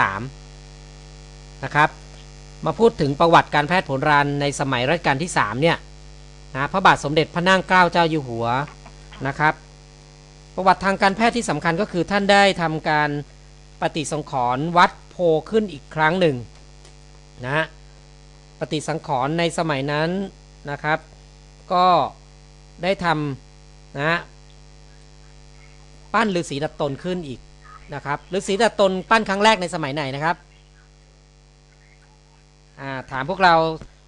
3นะครับมาพูดถึงประวัติการแพทย์โบราณในสมัยรัชกาลที่ 3 เนี่ยนะพระบาทสมเด็จพระนั่งเกล้าเจ้าอยู่หัวนะครับประวัติทางการแพทย์ที่สำคัญก็คือท่านได้ทำการปฏิสังขรณ์วัดโพขึ้นอีกครั้งหนึ่งนะปฏิสังขรณ์ในสมัยนั้นนะครับ ก็ได้ทำนะปั้นฤาษีดัดตนขึ้นอีก นะครับฤาษีดัดตนปั้นครั้งแรกในสมัยไหนนะครับาถามพวกเรา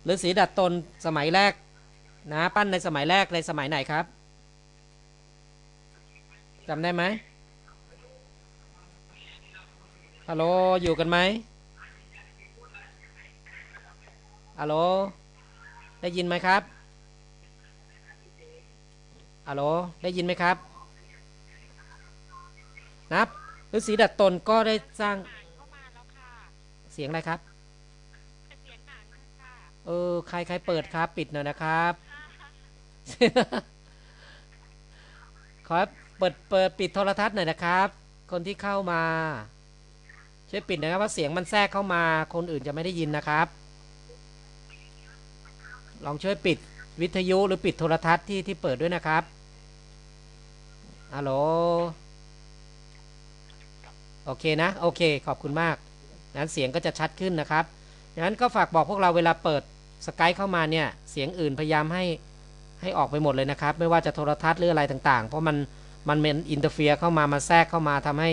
ฤาษีดัดตนสมัยแรกนะปั้นในสมัยแรกในสมัยไหนครับจำได้ไหมฮัลโหลอยู่กันไหมฮัลโหลได้ยินไหมครับฮัลโหลได้ยินไหมครับนับ ฤาษีดัดตนก็ได้สร้างเข้ามาแล้วค่ะเสียงอะไรครับเสียงหนังค่ะเออใครใครเปิดครับปิดหน่อยนะครับขอเปิดเปิดปิดโทรทัศน์หน่อยนะครับ คนที่เข้ามาช่วยปิดนะครับว่าเสียงมันแทรกเข้ามา คนอื่นจะไม่ได้ยินนะครับ ลองช่วยปิดวิทยุหรือปิดโทรทัศน์ที่ที่เปิดด้วยนะครับฮัลโหล โอเคนะ โอเค ขอบคุณมากงั้นเสียงก็จะชัดขึ้นนะครับงั้นก็ฝากบอกพวกเราเวลาเปิดสกายเข้ามาเนี่ย เสียงอื่นพยายามให้ให้ออกไปหมดเลยนะครับ ไม่ว่าจะโทรทัศน์หรืออะไรต่างๆ เพราะมันมันเป็นอินเตอร์เฟียเข้ามามาแทรกเข้ามาทำให้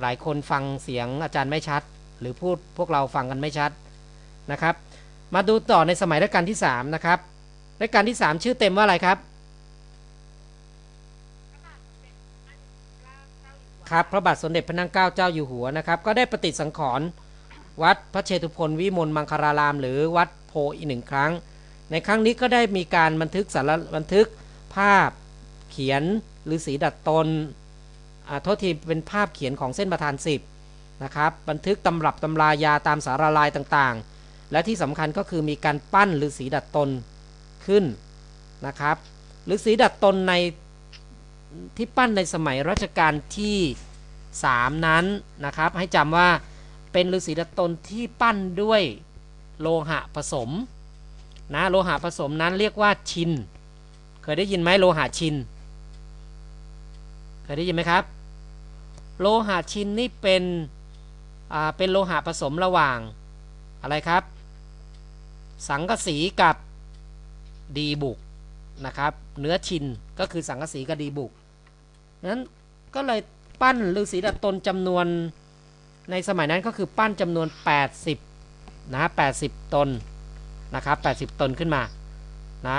หลายคนฟังเสียงอาจารย์ไม่ชัด หรือพูดพวกเราฟังกันไม่ชัดนะครับ มาดูต่อในสมัยรัชกาลที่3นะครับรัชกาลที่ 3 ชื่อเต็มว่าอะไรครับ ครับพระบาทสมเด็จพระนั่งเกล้าเจ้าอยู่หัวนะครับ ก็ได้ปฏิสังขรณ์วัดพระเชตุพนวิมลมังคาราราม หรือวัดโพอีกหนึ่งครั้ง ในครั้งนี้ก็ได้มีการบันทึกสารบันทึกภาพเขียนหรือสีดัดตนอ่าโทษทีเป็นภาพเขียนของเส้นประธานสิบนะครับบันทึกตำรับตำรายาตามสารลายต่างๆ และที่สำคัญก็คือมีการปั้นหรือสีดัดตนขึ้นนะครับหรือสีดัดตนใน ที่ปั้นในสมัยรัชกาลที่ 3 นั้นนะครับ ให้จำว่าเป็นฤาษีดตนที่ปั้นด้วยโลหะผสมนะโลหะผสมนั้นเรียกว่าชิน เคยได้ยินไหมโลหะชิน เคยได้ยินไหมครับ โลหะชินนี่เป็นอ่าเป็นโลหะผสมระหว่างอะไรครับ สังกะสีกับดีบุก นะครับ เนื้อชินก็คือสังกะสีกับดีบุกนั้นก็เลยปั้นฤาษีดัดตนจำนวนในสมัยนั้นก็คือปั้นจำนวน 80นะ80 ตนนะครับ 80 ตนขึ้นมานะ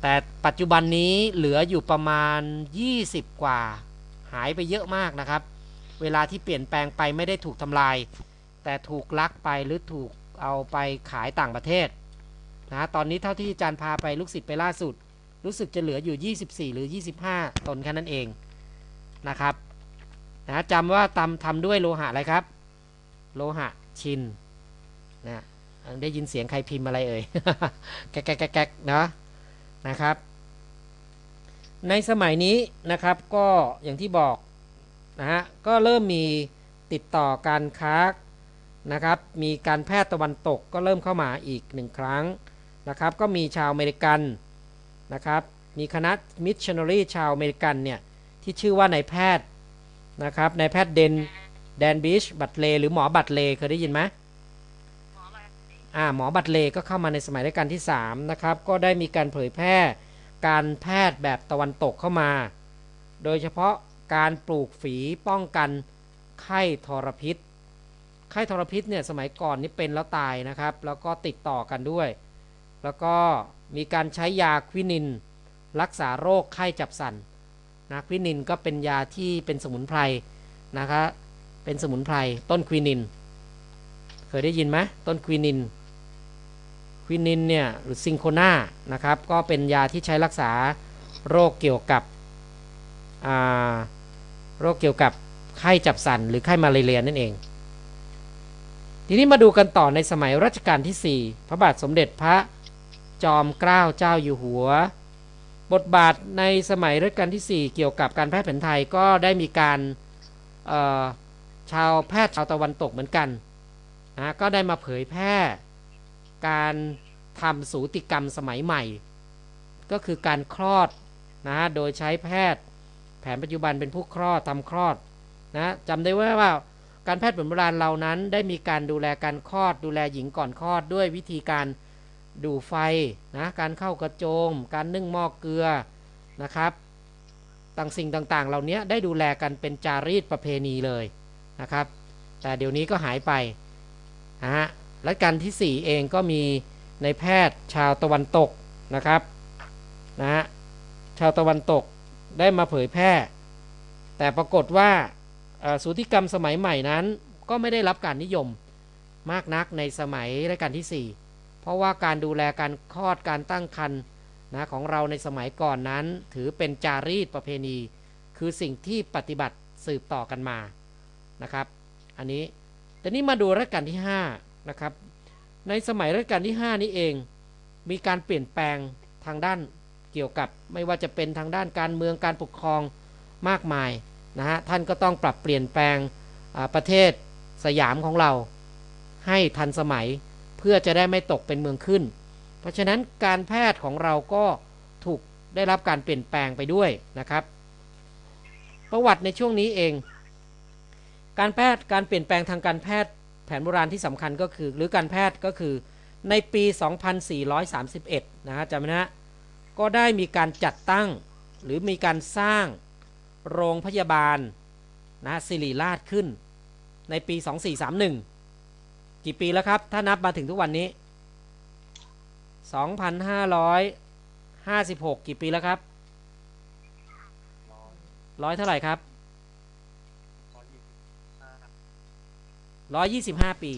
แต่ปัจจุบันนี้เหลืออยู่ประมาณ 20 กว่า หายไปเยอะมากนะครับ เวลาที่เปลี่ยนแปลงไปไม่ได้ถูกทำลาย แต่ถูกลักไปหรือถูกเอาไปขายต่างประเทศ นะตอนนี้เท่าที่อาจารย์พาไปลูกศิษย์ไปล่าสุด รู้สึกจะเหลืออยู่ 24 หรือ 25 ตนแค่นั้นเองนะครับนะจำว่าทำทำด้วยโลหะอะไรครับ โลหะชินนะได้ยินเสียงใครพิมพ์อะไรเอ่ยแก๊กแก๊กแก๊กเนาะนะครับ ในสมัยนี้นะครับก็อย่างที่บอกนะฮะก็เริ่มมีติดต่อการค้านะครับ มีการแพทย์ตะวันตกก็เริ่มเข้ามาอีกหนึ่งครั้ง นะครับก็มีชาวอเมริกันนะครับมีคณะมิชชันนารีชาวอเมริกันเนี่ยที่ชื่อว่านายแพทย์นะครับนายแพทย์เดนแดนบิชบัตเล หรือหมอบัตเลเคยได้ยินไหมหมออะไรอ่าหมอบัตเลก็เข้ามาในสมัยรัชกาลที่3นะครับก็ได้มีการเผยแพร่การแพทย์แบบตะวันตกเข้ามา โดยเฉพาะการปลูกฝีป้องกันไข้ทรพิษ ไข้ทรพิษเนี่ยสมัยก่อนนี่เป็นแล้วตายนะครับ แล้วก็ติดต่อกันด้วย แล้วก็มีการใช้ยาควินิน รักษาโรคไข้จับสันนะควินินก็เป็นยาที่เป็นสมุนไพรนะครับเป็นสมุนไพรต้นควินิน เคยได้ยินไหมต้นควินินควินินเนี่ยหรือซิงโคนานะครับก็เป็นยาที่ใช้รักษาโรคเกี่ยวกับโรคเกี่ยวกับไข้จับสันหรือไข้มาลาเรียนั่นเอง ทีนี้มาดูกันต่อในสมัยรัชกาลที่ 4 พระบาทสมเด็จพระ จอมเกล้าเจ้าอยู่หัว บทบาทในสมัยรัชกาลที่ 4 เกี่ยวกับการแพทย์แผนไทยก็ได้มีการชาวแพทย์ชาวตะวันตกเหมือนกันนะก็ได้มาเผยแพร่การทำสูติกรรมสมัยใหม่ ก็คือการคลอดนะโดยใช้แพทย์แผนปัจจุบันเป็นผู้คลอดทำคลอดนะจำได้ว่าว่าการแพทย์แผนโบราณเรานั้นได้มีการดูแลการคลอด ดูแลหญิงก่อนคลอดด้วยวิธีการ ดูไฟนะการเข้ากระโจม การนึ่งหม้อเกลือนะครับต่างสิ่งต่างๆ เหล่านี้ได้ดูแลกันเป็นจารีตประเพณีเลยนะครับ แต่เดี๋ยวนี้ก็หายไปนะฮะและการที่ 4 เองก็มีในแพทย์ชาวตะวันตกนะครับนะฮะชาวตะวันตกได้มาเผยแพร่ แต่ปรากฏว่าสูติกรรมสมัยใหม่นั้นก็ไม่ได้รับการนิยมมากนักในสมัยรัชกาลที่ 4 เพราะว่าการดูแลการคลอดการตั้งครรภ์นะของเราในสมัยก่อนนั้น ถือเป็นจารีตประเพณี คือสิ่งที่ปฏิบัติสืบต่อกันมานะครับ อันนี้แต่นี้มาดูรัชกาลที่5นะครับในสมัยรัชกาลที่ 5 นี้เอง มีการเปลี่ยนแปลงทางด้านเกี่ยวกับไม่ว่าจะเป็นทางด้านการเมืองการปกครองมากมายนะฮะท่านก็ต้องปรับเปลี่ยนแปลงประเทศสยามของเราให้ทันสมัย พื่อจะได้ไม่ตกเป็นเมืองขึ้น เพราะฉะนั้นการแพทย์ของเราก็ถูกได้รับการเปลี่ยนแปลงไปด้วยนะครับ ประวัติในช่วงนี้เอง การแพทย์การเปลี่ยนแปลงทางการแพทย์แผนโบราณที่สำคัญก็คือ หรือการแพทย์ก็คือในปี 2431 นะฮะจำไว้นะก็ได้มีการจัดตั้งหรือมีการสร้างโรงพยาบาลนะสิริราชขึ้นในปี 2431 กี่ปีแล้วครับ ถ้านับมาถึงทุกวันนี้ 2,556 กี่ปีแล้วครับร้อยเท่าไหร่ครับ125ปี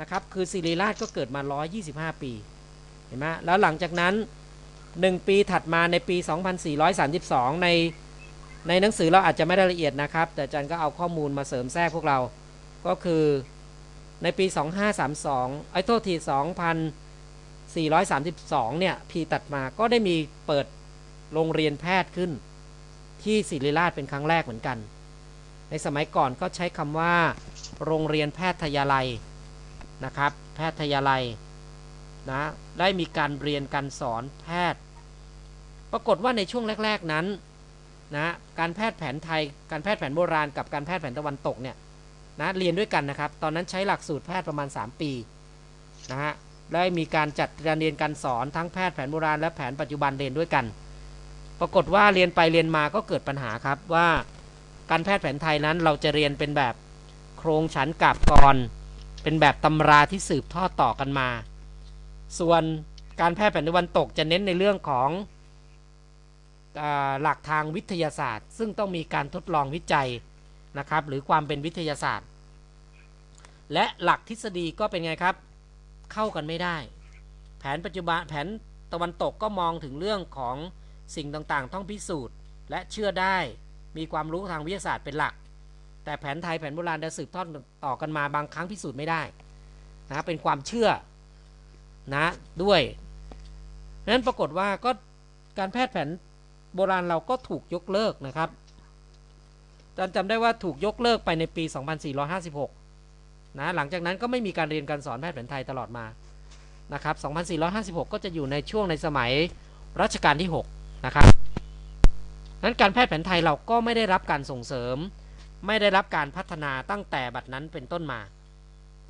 นะครับ คือสิริราชก็เกิดมา125ปี เห็นไหมแล้วหลังจากนั้น1ปีถัดมาในปี 2432 ในในหนังสือเราอาจจะไม่ได้ละเอียดนะครับ แต่อาจารย์ก็เอาข้อมูลมาเสริมแทรกพวกเรา ก็คือ ในปี 2532 ไอ้โทษที2432 เนี่ยปีตัดมาก็ได้มีเปิดโรงเรียนแพทย์ขึ้น ที่ศิริราชเป็นครั้งแรกเหมือนกัน ในสมัยก่อนก็ใช้คำว่า โรงเรียนแพทยาลัยนะครับ แพทยาลัยนะได้มีการเรียนการสอนแพทย์ ปรากฏว่าในช่วงแรก ๆนั้นนะการแพทย์แผนไทย การแพทย์แผนโบราณกับการแพทย์แผนตะวันตกเนี่ย นะเรียนด้วยกันนะครับ ตอนนั้นใช้หลักสูตรแพทย์ประมาณ 3 ปีนะฮะได้มีการจัดการเรียนการสอนทั้งแพทย์แผนโบราณและแผนปัจจุบันเรียนด้วยกัน ปรากฏว่าเรียนไปเรียนมาก็เกิดปัญหาครับว่าการแพทย์แผนไทยนั้นเราจะเรียนเป็นแบบโครงฉันกาบกร เป็นแบบตำราที่สืบทอดต่อกันมา ส่วนการแพทย์แผนตะวันตกจะเน้นในเรื่องของอหลักทางวิทยาศาสตร์ ซึ่งต้องมีการทดลองวิจัย นะครับ หรือความเป็นวิทยาศาสตร์ และหลักทฤษฎีก็เป็นไงครับ เข้ากันไม่ได้ แผนปัจจุบันแผนตะวันตกก็มองถึงเรื่องของสิ่งต่างๆ ต้องพิสูจน์ และเชื่อได้มีความรู้ทางวิทยาศาสตร์เป็นหลัก แต่แผนไทยแผนโบราณจะสืบทอดต่อกันมาบางครั้งพิสูจน์ไม่ได้นะเป็นความเชื่อนะด้วยนั้นปรากฏว่าก็การแพทย์แผนโบราณเราก็ถูกยกเลิกนะครับ จารย์จำได้ว่าถูกยกเลิกไปในปี 2456 นะ หลังจากนั้นก็ไม่มีการเรียนการสอนแพทย์แผนไทยตลอดมา นะครับ 2456 ก็จะอยู่ในช่วงในสมัยรัชกาลที่ 6 นะครับนั้นการแพทย์แผนไทยเราก็ไม่ได้รับการส่งเสริม ไม่ได้รับการพัฒนาตั้งแต่บัดนั้นเป็นต้นมา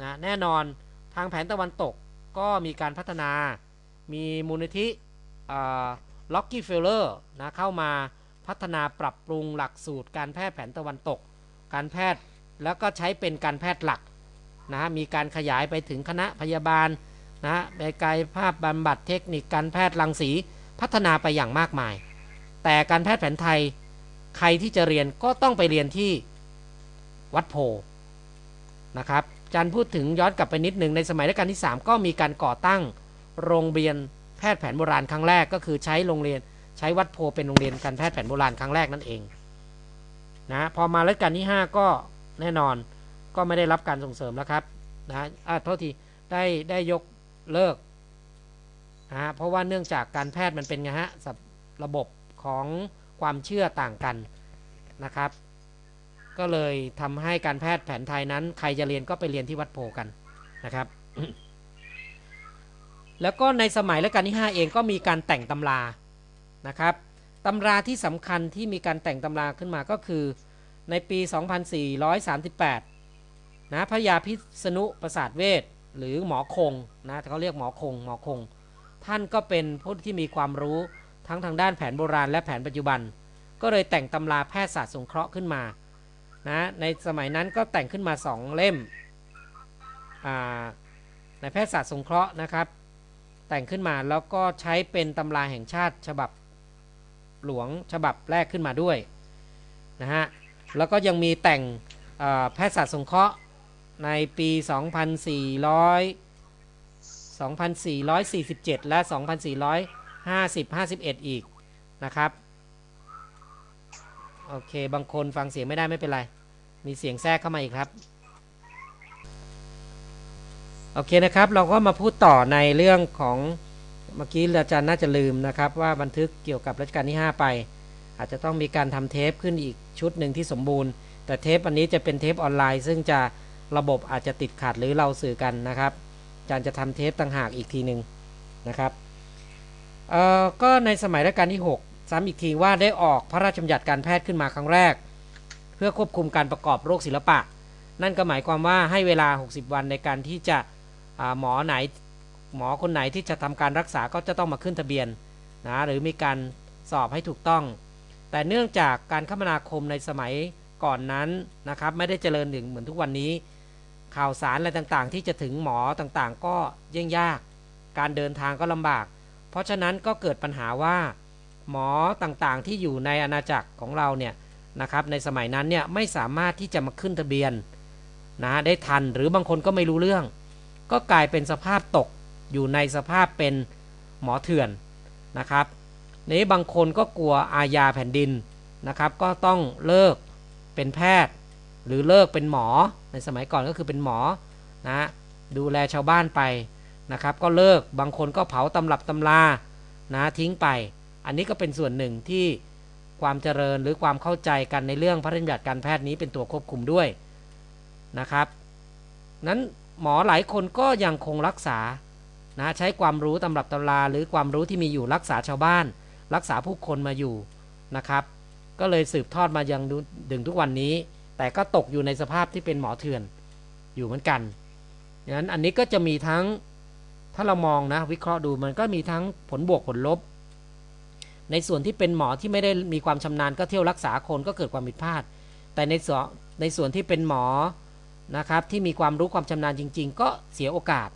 นะ แน่นอนทางแผนตะวันตกก็มีการพัฒนา มีมูลนิธิล็อกกี้เฟลเลอร์นะเข้ามา พัฒนาปรับปรุงหลักสูตร การแพทย์แผนตะวันตก การแพทย์แล้วก็ใช้เป็นการแพทย์หลักนะมีการขยายไปถึงคณะพยาบาลนะไปกายภาพบำบัดเทคนิคการแพทย์รังสีพัฒนาไปอย่างมากมาย แต่การแพทย์แผนไทยใครที่จะเรียนก็ต้องไปเรียนที่วัดโพนะครับจันพูดถึงย้อนกลับไปนิดหนึ่งในสมัยรัชกาลที่ 3 ก็มีการก่อตั้งโรงเรียนแพทย์แผนโบราณครั้งแรกก็คือใช้โรงเรียน ใช้วัดโพเป็นโรงเรียนการแพทย์แผนโบราณครั้งแรกนั่นเองนะพอมารัชกาลที่ 5 ก็แน่นอนก็ไม่ได้รับการส่งเสริมแล้วครับนะอ่าโทษทีได้ได้ยกเลิกนะเพราะว่าเนื่องจากการแพทย์มันเป็นไงฮะระบบของความเชื่อต่างกันนะครับ ก็เลยทำให้การแพทย์แผนไทยนั้น ใครจะเรียนก็ไปเรียนที่วัดโพกันนะครับ แล้วก็ในสมัยรัชกาลที่ 5 เองก็มีการแต่งตำรา นะครับตำราที่สำคัญที่มีการแต่งตำราขึ้นมาก็คือในปี 2438 นะพระยาพิษณุประสาทเวชหรือหมอคงนะเขาเรียกหมอคงหมอคง ท่านก็เป็นผู้ที่มีความรู้ทั้งทางด้านแผนโบราณและแผนปัจจุบัน ก็เลยแต่งตำราแพทยศาสตร์สงเคราะห์ขึ้นมานะในสมัยนั้นก็แต่งขึ้นมา2เล่มในแพทยศาสตร์สงเคราะห์นะครับ แต่งขึ้นมาแล้วก็ใช้เป็นตำราแห่งชาติฉบับ หลวงฉบับแรกขึ้นมาด้วยนะฮะแล้วก็ยังมีแต่งแพทยศาสตร์สงเคราะห์ในปี 2400 2447 และ 2450 51 อีกนะครับ โอเค บางคนฟังเสียงไม่ได้ไม่เป็นไร มีเสียงแทรกเข้ามาอีกครับ โอเคนะครับ เราก็มาพูดต่อในเรื่องของ เมื่อกี้อาจารย์น่าจะลืมนะครับ ว่าบันทึกเกี่ยวกับรัชกาลที่ 5 ไป อาจจะต้องมีการทำเทปขึ้นอีกชุดหนึ่งที่สมบูรณ์ แต่เทปอันนี้จะเป็นเทปออนไลน์ ซึ่งจะระบบอาจจะติดขัดหรือเราสื่อกันนะครับอาจารย์จะทำเทปต่างหากอีกทีหนึ่งนะครับเอ่อก็ในสมัยรัชกาลที่ 6 ซ้ำอีกทีว่าได้ออกพระราชบัญญัติการแพทย์ขึ้นมาครั้งแรก เพื่อควบคุมการประกอบโรคศิลปะ นั่นก็หมายความว่าให้เวลา 60 วันในการที่จะหมอไหน หมอคนไหนที่จะทำการรักษาก็จะต้องมาขึ้นทะเบียนนะหรือมีการสอบให้ถูกต้อง แต่เนื่องจากการคมนาคมในสมัยก่อนนั้นนะครับไม่ได้เจริญถึงเหมือนทุกวันนี้ ข่าวสารอะไรต่างๆ ที่จะถึงหมอต่างๆ ก็ยิ่งยาก การเดินทางก็ลำบาก เพราะฉะนั้นก็เกิดปัญหาว่า หมอต่างๆ ที่อยู่ในอาณาจักรของเราเนี่ยนะครับในสมัยนั้นเนี่ยไม่สามารถที่จะมาขึ้นทะเบียนนะได้ทันหรือบางคนก็ไม่รู้เรื่อง ก็กลายเป็นสภาพตก อยู่ในสภาพเป็นหมอเถื่อนนะครับนี้บางคนก็กลัวอาญาแผ่นดินนะครับ ก็ต้องเลิกเป็นแพทย์ หรือเลิกเป็นหมอในสมัยก่อนก็คือเป็นหมอนะดูแลชาวบ้านไปนะครับ ก็เลิกบางคนก็เผาตำรับตำรานะทิ้งไป อันนี้ก็เป็นส่วนหนึ่งที่ความเจริญหรือความเข้าใจกันในเรื่องพระราชบัญญัติการแพทย์นี้เป็นตัวควบคุมด้วยนะครับ นั้นหมอหลายคนก็ยังคงรักษา นะใช้ความรู้ตำรับตำราหรือความรู้ที่มีอยู่รักษาชาวบ้าน รักษาผู้คนมาอยู่นะครับ ก็เลยสืบทอดมายังถึงทุกวันนี้ แต่ก็ตกอยู่ในสภาพที่เป็นหมอเถื่อนอยู่เหมือนกันดังนั้นอันนี้ก็จะมีทั้งถ้าเรามองนะวิเคราะห์ดูมันก็มีทั้งผลบวกผลลบ ในส่วนที่เป็นหมอที่ไม่ได้มีความชำนาญก็เที่ยวรักษาคนก็เกิดความผิดพลาด แต่ในส่วนในส่วนที่เป็นหมอนะครับที่มีความรู้ความชำนาญจริง ๆ ก็เสียโอกาส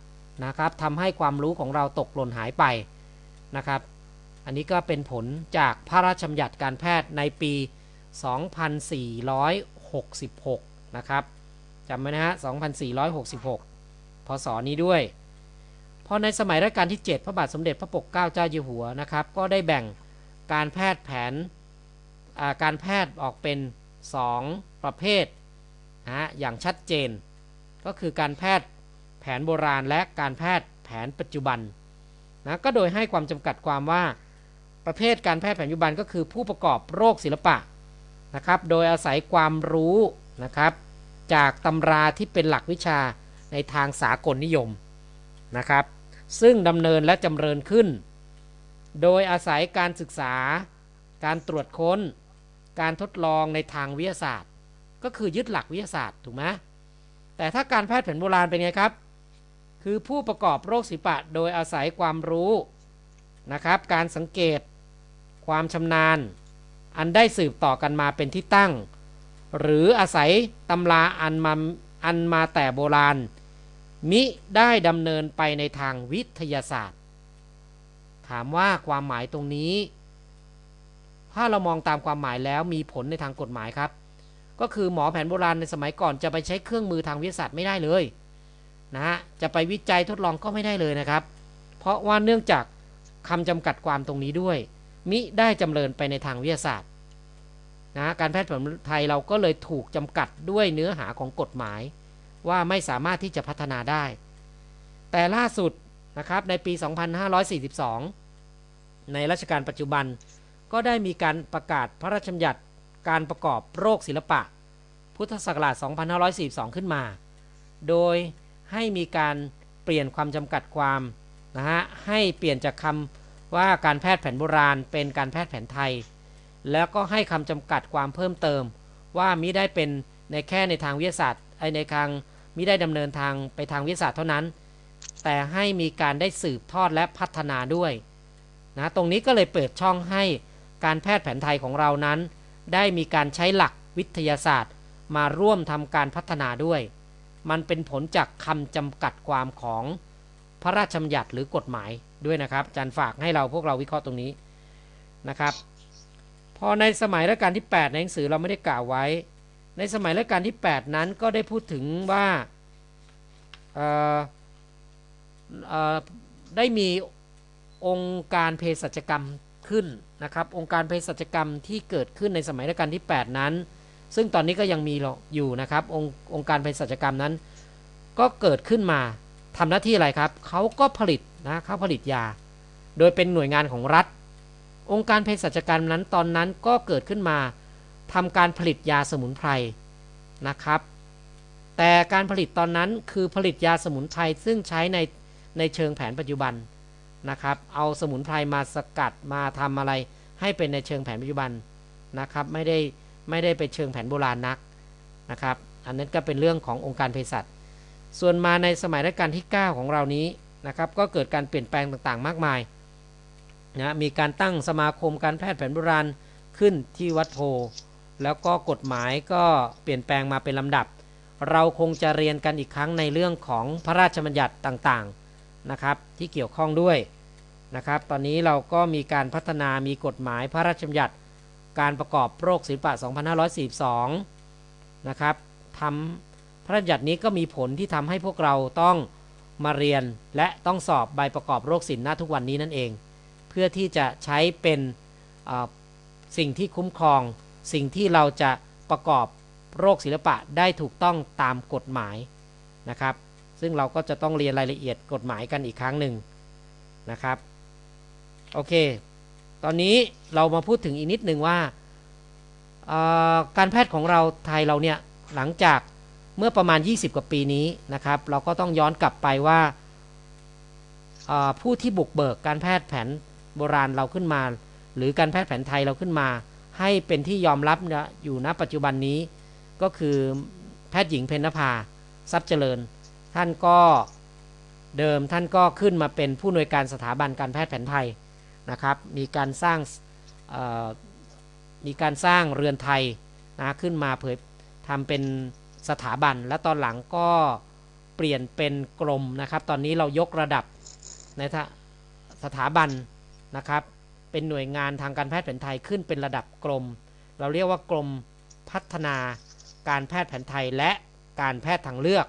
นะครับทำให้ความรู้ของเราตกหล่นหายไปนะครับ อันนี้ก็เป็นผลจากพระราชบัญญัติการแพทย์ในปี 2466 นะครับจำไว้นะฮะ 2466 พศนี้ด้วยพอในสมัยรัชกาลที่ 7 พระบาทสมเด็จพระปกเกล้าเจ้าอยู่หัวนะครับ ก็ได้แบ่งการแพทย์แผนการแพทย์ออกเป็น 2 ประเภทนะอย่างชัดเจน ก็คือการแพทย์ แผนโบราณและการแพทย์แผนปัจจุบันนะก็โดยให้ความจำกัดความว่าประเภทการแพทย์แผนปัจจุบันก็คือผู้ประกอบโรคศิลปะนะครับโดยอาศัยความรู้นะครับจากตำราที่เป็นหลักวิชาในทางสากลนิยมนะครับซึ่งดำเนินและจำเริญขึ้น โดยอาศัยการศึกษา การตรวจค้น การทดลองในทางวิทยาศาสตร์ ก็คือยึดหลักวิทยาศาสตร์ถูกไหมแต่ถ้าการแพทย์แผนโบราณเป็นไงครับ คือผู้ประกอบโรคศิปะโดยอาศัยความรู้นะครับ การสังเกต ความชำนาญ อันได้สืบต่อกันมาเป็นที่ตั้ง หรืออาศัยตำราอันมาอันมาแต่โบราณ มิได้ดำเนินไปในทางวิทยาศาสตร์ ถามว่าความหมายตรงนี้ ถ้าเรามองตามความหมายแล้วมีผลในทางกฎหมายครับ ก็คือหมอแผนโบราณในสมัยก่อนจะไปใช้เครื่องมือทางวิทยาศาสตร์ไม่ได้เลย นะฮะจะไปวิจัยทดลองก็ไม่ได้เลยนะครับ เพราะว่าเนื่องจากคำจำกัดความตรงนี้ด้วย มิได้จำเริญไปในทางวิทยาศาสตร์นะการแพทย์แผนไทยเราก็เลยถูกจำกัดด้วยเนื้อหาของกฎหมาย ว่าไม่สามารถที่จะพัฒนาได้ แต่ล่าสุดนะครับในปี 2542 ในรัชกาลปัจจุบัน ก็ได้มีการประกาศพระราชบัญญัติการประกอบโรคศิลปะพพุทธศักราช 2542 ขึ้นมา โดย ให้มีการเปลี่ยนความจำกัดความนะฮะให้เปลี่ยนจากคำว่าการแพทย์แผนโบราณ เป็นการแพทย์แผนไทย แล้วก็ให้คำจำกัดความเพิ่มเติม ว่ามิได้เป็นในแค่ในทางวิทยาศาสตร์ไอในทางมิได้ดำเนินทางไปทางวิทยาศาสตร์เท่านั้น แต่ให้มีการได้สืบทอดและพัฒนาด้วยนะตรงนี้ก็เลยเปิดช่องให้การแพทย์แผนไทยของเรานั้น ได้มีการใช้หลักวิทยาศาสตร์ มาร่วมทำการพัฒนาด้วย มันเป็นผลจากคำจำกัดความของพระราชบัญญัติหรือกฎหมายด้วยนะครับอาจารย์ฝากให้เราพวกเราวิเคราะห์ตรงนี้นะครับ พอในสมัยรัชกาลที่ 8 ในหนังสือเราไม่ได้กล่าวไว้ ในสมัยรัชกาลที่ 8 นั้นก็ได้พูดถึงว่าได้มีองค์การเภสัชกรรมขึ้นนะครับ องค์การเภสัชกรรมที่เกิดขึ้นในสมัยรัชกาลที่ 8 นั้น ซึ่งตอนนี้ก็ยังมีอยู่นะครับองค์องค์การเภสัชกรรมนั้น ก็เกิดขึ้นมาทำหน้าที่อะไรครับเขาก็ผลิตนะเขาผลิตยา โดยเป็นหน่วยงานของรัฐ องค์การเภสัชกรรมนั้นตอนนั้นก็เกิดขึ้นมาทำการผลิตยาสมุนไพรนะครับ แต่การผลิตตอนนั้นคือผลิตยาสมุนไพรซึ่งใช้ในในเชิงแผนปัจจุบันนะครับ เอาสมุนไพรมาสกัดมาทำอะไรให้เป็นในเชิงแผนปัจจุบันนะครับ ไม่ได้ ไม่ได้ไปเชิงแผนโบราณนักนะครับ อันนั้นก็เป็นเรื่องขององค์การเภสัชส่วนมาในสมัยรัชกาลที่ 9 ของเรานี้นะครับก็เกิดการเปลี่ยนแปลงต่างๆ มากมายนะมีการตั้งสมาคมการแพทย์แผนโบราณขึ้นที่วัดโพ แล้วก็กฎหมายก็เปลี่ยนแปลงมาเป็นลำดับ เราคงจะเรียนกันอีกครั้งในเรื่องของพระราชบัญญัติต่างๆนะครับที่เกี่ยวข้องด้วยนะครับ ตอนนี้เราก็มีการพัฒนามีกฎหมายพระราชบัญญัติ การประกอบโรคศิลปะ 2542 นะครับทำพระราชบัญญัตินี้ก็มีผลที่ทำให้พวกเราต้องมาเรียนและต้องสอบใบประกอบโรคศิลป์ณทุกวันนี้นั่นเอง เพื่อที่จะใช้เป็นสิ่งที่คุ้มครอง สิ่งที่เราจะประกอบโรคศิลปะได้ถูกต้องตามกฎหมายนะครับ ซึ่งเราก็จะต้องเรียนรายละเอียดกฎหมายกันอีกครั้งหนึ่งนะครับ โอเค ตอนนี้เรามาพูดถึงอีกนิดหนึ่งว่าการแพทย์ของเราไทยเราเนี่ยหลังจากเมื่อประมาณ 20 กว่าปีนี้นะครับ เราก็ต้องย้อนกลับไปว่าผู้ที่บุกเบิกการแพทย์แผนโบราณเราขึ้นมา หรือการแพทย์แผนไทยเราขึ้นมา ให้เป็นที่ยอมรับอยู่ณปัจจุบันนี้ก็คือแพทย์หญิงเพนภาทรัพย์เจริญ ท่านก็เดิมท่านก็ขึ้นมาเป็นผู้อำนวยการสถาบันการแพทย์แผนไทย นะครับ มีการสร้างมีการสร้างเรือนไทยนะขึ้นมาเผยทำเป็นสถาบัน และตอนหลังก็เปลี่ยนเป็นกรมนะครับ ตอนนี้เรายกระดับในสถาบันนะครับ เป็นหน่วยงานทางการแพทย์แผนไทยขึ้นเป็นระดับกรม เราเรียกว่ากรมพัฒนาการแพทย์แผนไทยและการแพทย์ทางเลือก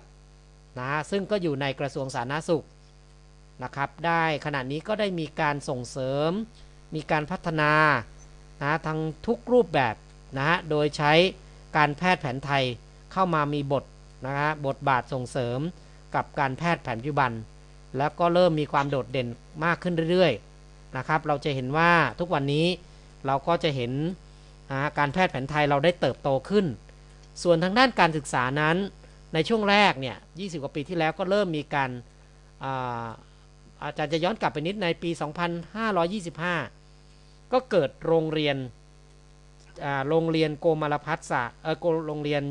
นะซึ่งก็อยู่ในกระทรวงสาธารณสุข นะครับได้ขณะนี้ก็ได้มีการส่งเสริม มีการพัฒนานะทั้งทุกรูปแบบนะฮะโดยใช้การแพทย์แผนไทยเข้ามามีบทนะฮะบทบาทส่งเสริมกับการแพทย์แผนปัจจุบัน แล้วก็เริ่มมีความโดดเด่นมากขึ้นเรื่อยๆนะครับเราจะเห็นว่าทุกวันนี้เราก็จะเห็นนะการแพทย์แผนไทยเราได้เติบโตขึ้น ส่วนทางด้านการศึกษานั้นในช่วงแรกเนี่ย 20 กว่าปีที่แล้วก็เริ่มมีการ อาจารย์จะย้อนกลับไปนิดในปี 2525 ก็เกิดโรงเรียนโรงเรียนโกมารพัฒศาเออโรงเรียน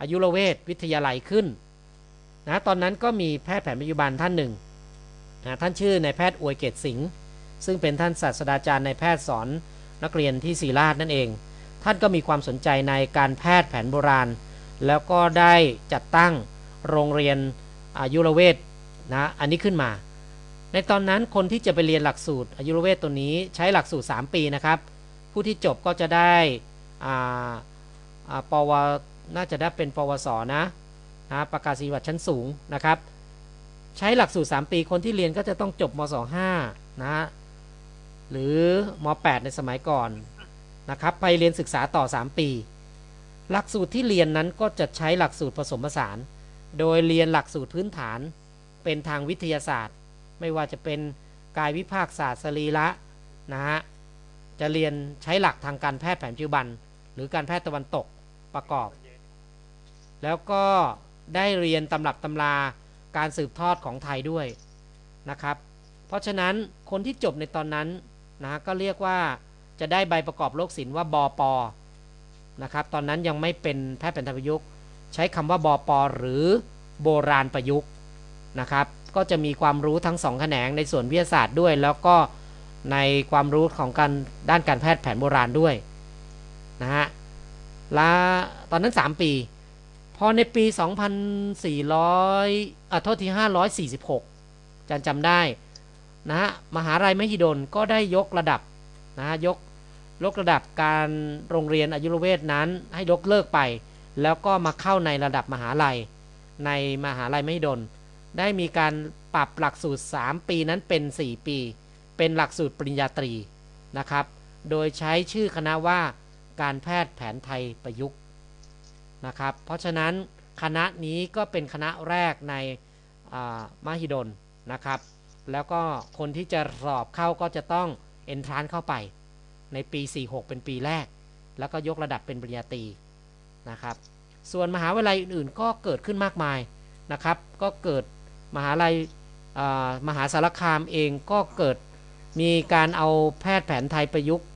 อายุรเวทวิทยาลัยขึ้นนะตอนนั้นก็มีแพทย์แผนปัจจุบันท่านหนึ่งนะท่านชื่อนายแพทย์อวยเกตสิงห์ซึ่งเป็นท่านศาสตราจารย์ในแพทย์สอนนักเรียนที่ศรีราชนั่นเอง ท่านก็มีความสนใจในการแพทย์แผนโบราณ แล้วก็ได้จัดตั้งโรงเรียนอายุรเวทนะอันนี้ขึ้นมา ในตอนนั้นคนที่จะไปเรียนหลักสูตรอายุรเวทตัวนี้ใช้หลักสูตร 3 ปีนะครับ ผู้ที่จบก็จะได้ปวน่าจะได้เป็นปวสนะนะประกาศนียบัตรชั้นสูงนะครับ ใช้หลักสูตร 3 ปีคนที่เรียนก็จะต้องจบมศ5นะหรือม 8 ในสมัยก่อนนะครับไปเรียนศึกษาต่อ 3 ปี หลักสูตรที่เรียนนั้นก็จะใช้หลักสูตรผสมผสาน โดยเรียนหลักสูตรพื้นฐานเป็นทางวิทยาศาสตร์ ไม่ว่าจะเป็นกายวิภาคศาสตร์สรีระนะฮะจะเรียนใช้หลักทางการแพทย์แผนปัจจุบัน หรือการแพทย์ตะวันตกประกอบ แล้วก็ได้เรียนตำรับตำราการสืบทอดของไทยด้วยนะครับ เพราะฉะนั้นคนที่จบในตอนนั้นนะก็เรียกว่าจะได้ใบประกอบโรคศิลป์ว่าบอปอนะครับตอนนั้นยังไม่เป็นแพทย์แผนไทยประยุกต์ ใช้คำว่าบอปอหรือโบราณประยุกต์นะครับ ก็จะมีความรู้ทั้งสองแขนงในส่วนวิทยาศาสตร์ด้วย แล้วก็ในความรู้ของการด้านการแพทย์แผนโบราณด้วยนะฮะและตอนนั้น 3 ปี พอในปี 2400อะโทษที546จันจำได้นะฮะมหาลัยมหิดลก็ได้ยกระดับนะฮะยกยกระดับการโรงเรียนอายุรเวทนั้นให้ยกเลิกไป แล้วก็มาเข้าในระดับมหาลัย ในมหาลัยมหิดล ได้มีการปรับหลักสูตร 3 ปีนั้นเป็น 4 ปี เป็นหลักสูตรปริญญาตรีนะครับ โดยใช้ชื่อคณะว่าการแพทย์แผนไทยประยุกต์นะครับ เพราะฉะนั้นคณะนี้ก็เป็นคณะแรกในมหิดลนะครับ แล้วก็คนที่จะสอบเข้าก็จะต้องเอนทรานเข้าไปในปี 46 เป็นปีแรก แล้วก็ยกระดับเป็นปริญญาตรีนะครับ ส่วนมหาวิทยาลัยอื่นๆ ก็เกิดขึ้นมากมายนะครับ ก็เกิด มหาลัยมหาสารคามเองก็เกิดมีการเอาแพทย์แผนไทยประยุกต์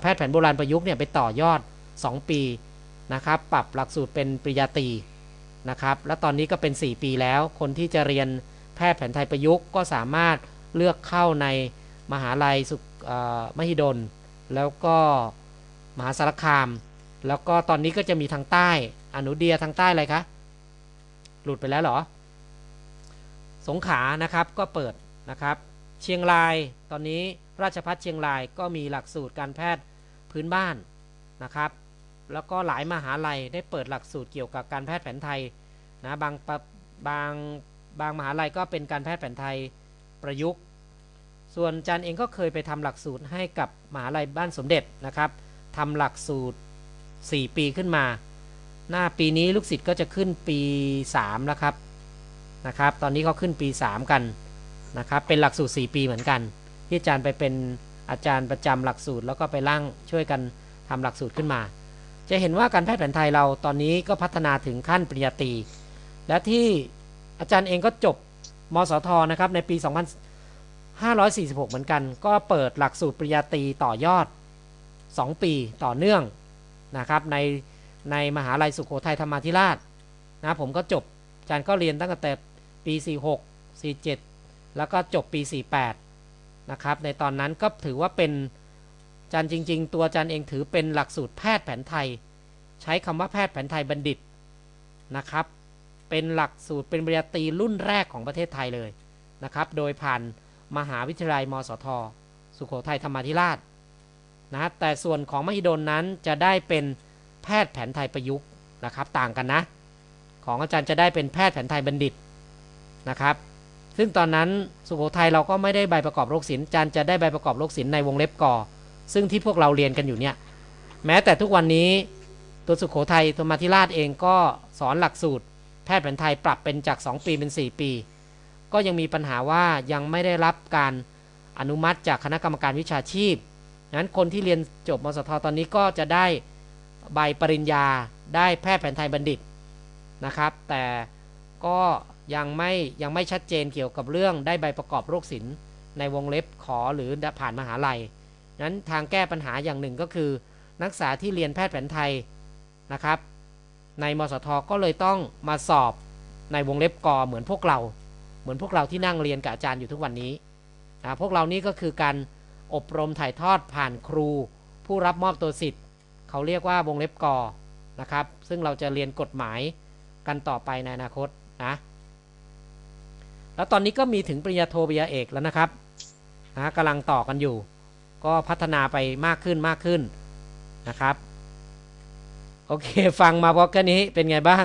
แพทย์แผนโบราณประยุกต์เนี่ยไปต่อยอด 2 ปีนะครับปรับหลักสูตรเป็นปริญญาตรีนะครับและตอนนี้ก็เป็น 4 ปีแล้ว คนที่จะเรียนแพทย์แผนไทยประยุกต์ก็สามารถเลือกเข้าในมหาลัยสุมหิดล แล้วก็มหาสารคาม แล้วก็ตอนนี้ก็จะมีทางใต้อนุเดียทางใต้อะไรคะหลุดไปแล้วเหรอ สงขานะครับก็เปิดนะครับ เชียงรายตอนนี้ราชพัฒเชียงรายก็มีหลักสูตรการแพทย์พื้นบ้านนะครับ แล้วก็หลายมหาลัยได้เปิดหลักสูตรเกี่ยวกับการแพทย์แผนไทยนะบางบางบางมหาลัยก็เป็นการแพทย์แผนไทยประยุกต์ ส่วนจันเองก็เคยไปทำหลักสูตรให้กับมหาลัยบ้านสมเด็จนะครับทำหลักสูตร 4 ปีขึ้นมา หน้าปีนี้ลูกศิษย์ก็จะขึ้นปี3แล้วครับ นะครับ ตอนนี้เขาขึ้นปี 3 กันนะครับ เป็นหลักสูตร 4 ปีเหมือนกัน ที่อาจารย์ไปเป็นอาจารย์ประจำหลักสูตร แล้วก็ไปร่างช่วยกันทำหลักสูตรขึ้นมา จะเห็นว่าการแพทย์แผนไทยเราตอนนี้ก็พัฒนาถึงขั้นปริญญาตรี และที่อาจารย์เองก็จบมสทนะครับในปี 2546 เหมือนกัน ก็เปิดหลักสูตรปริญญาตรีต่อยอด 2 ปีต่อเนื่องนะครับในในมหาลัยสุขโขทัยธรรมาธิราชนะผมก็จบอาจารย์ก็เรียนตั้งแต่ ปี 46 47 แล้วก็จบปี 48 นะครับ ในตอนนั้นก็ถือว่าเป็นอาจารย์จริง ๆ ตัวอาจารย์เองถือเป็นหลักสูตรแพทย์แผนไทย ใช้คำว่าแพทย์แผนไทยบัณฑิตนะครับ เป็นหลักสูตรเป็นปริญญาตรีรุ่นแรกของประเทศไทยเลยนะครับ โดยผ่านมหาวิทยาลัยมสท สุขโขทัยธรรมาธิราชนะแต่ส่วนของมหิดลนั้นจะได้เป็นแพทย์แผนไทยประยุกต์นะครับ ต่างกันนะ ของอาจารย์จะได้เป็นแพทย์แผนไทยบัณฑิต นะครับ ซึ่งตอนนั้นสุโขทัยเราก็ไม่ได้ใบประกอบโรคศิลป์อาจารย์จะได้ใบประกอบโรคศิลป์ในวงเล็บก่อ ซึ่งที่พวกเราเรียนกันอยู่เนี่ยแม้แต่ทุกวันนี้ตัวสุโขทัยธรรมาธิราชเองก็สอนหลักสูตร แพทย์แผนไทยปรับเป็นจาก 2 ปีเป็น 4 ปี ก็ยังมีปัญหาว่ายังไม่ได้รับการอนุมัติจากคณะกรรมการวิชาชีพนั้นคนที่เรียนจบมสทตอนนี้ก็จะได้ใบปริญญาได้แพทย์แผนไทยบัณฑิตนะครับ แต่ก็ ยังไม่ยังไม่ชัดเจนเกี่ยวกับเรื่องได้ใบประกอบโรคศิลป์ในวงเล็บขอหรือผ่านมหาลัย นั้นทางแก้ปัญหาอย่างหนึ่งก็คือ นักศึกษาที่เรียนแพทย์แผนไทยนะครับ ในมสทก็เลยต้องมาสอบในวงเล็บกอเหมือนพวกเรา เหมือนพวกเราที่นั่งเรียนกับอาจารย์อยู่ทุกวันนี้นะพวกเรานี่ก็คือการอบรมถ่ายทอดผ่านครู ผู้รับมอบตัวสิทธิ์ เขาเรียกว่าวงเล็บกอนะครับ ซึ่งเราจะเรียนกฎหมายกันต่อไปในอนาคตนะ แล้วตอนนี้ก็มีถึงปริญญาโทปริญญาเอกแล้วนะครับนะกำลังต่อกันอยู่ ก็พัฒนาไปมากขึ้นมากขึ้นนะครับ โอเค ฟังมาพอแค่นี้เป็นไงบ้าง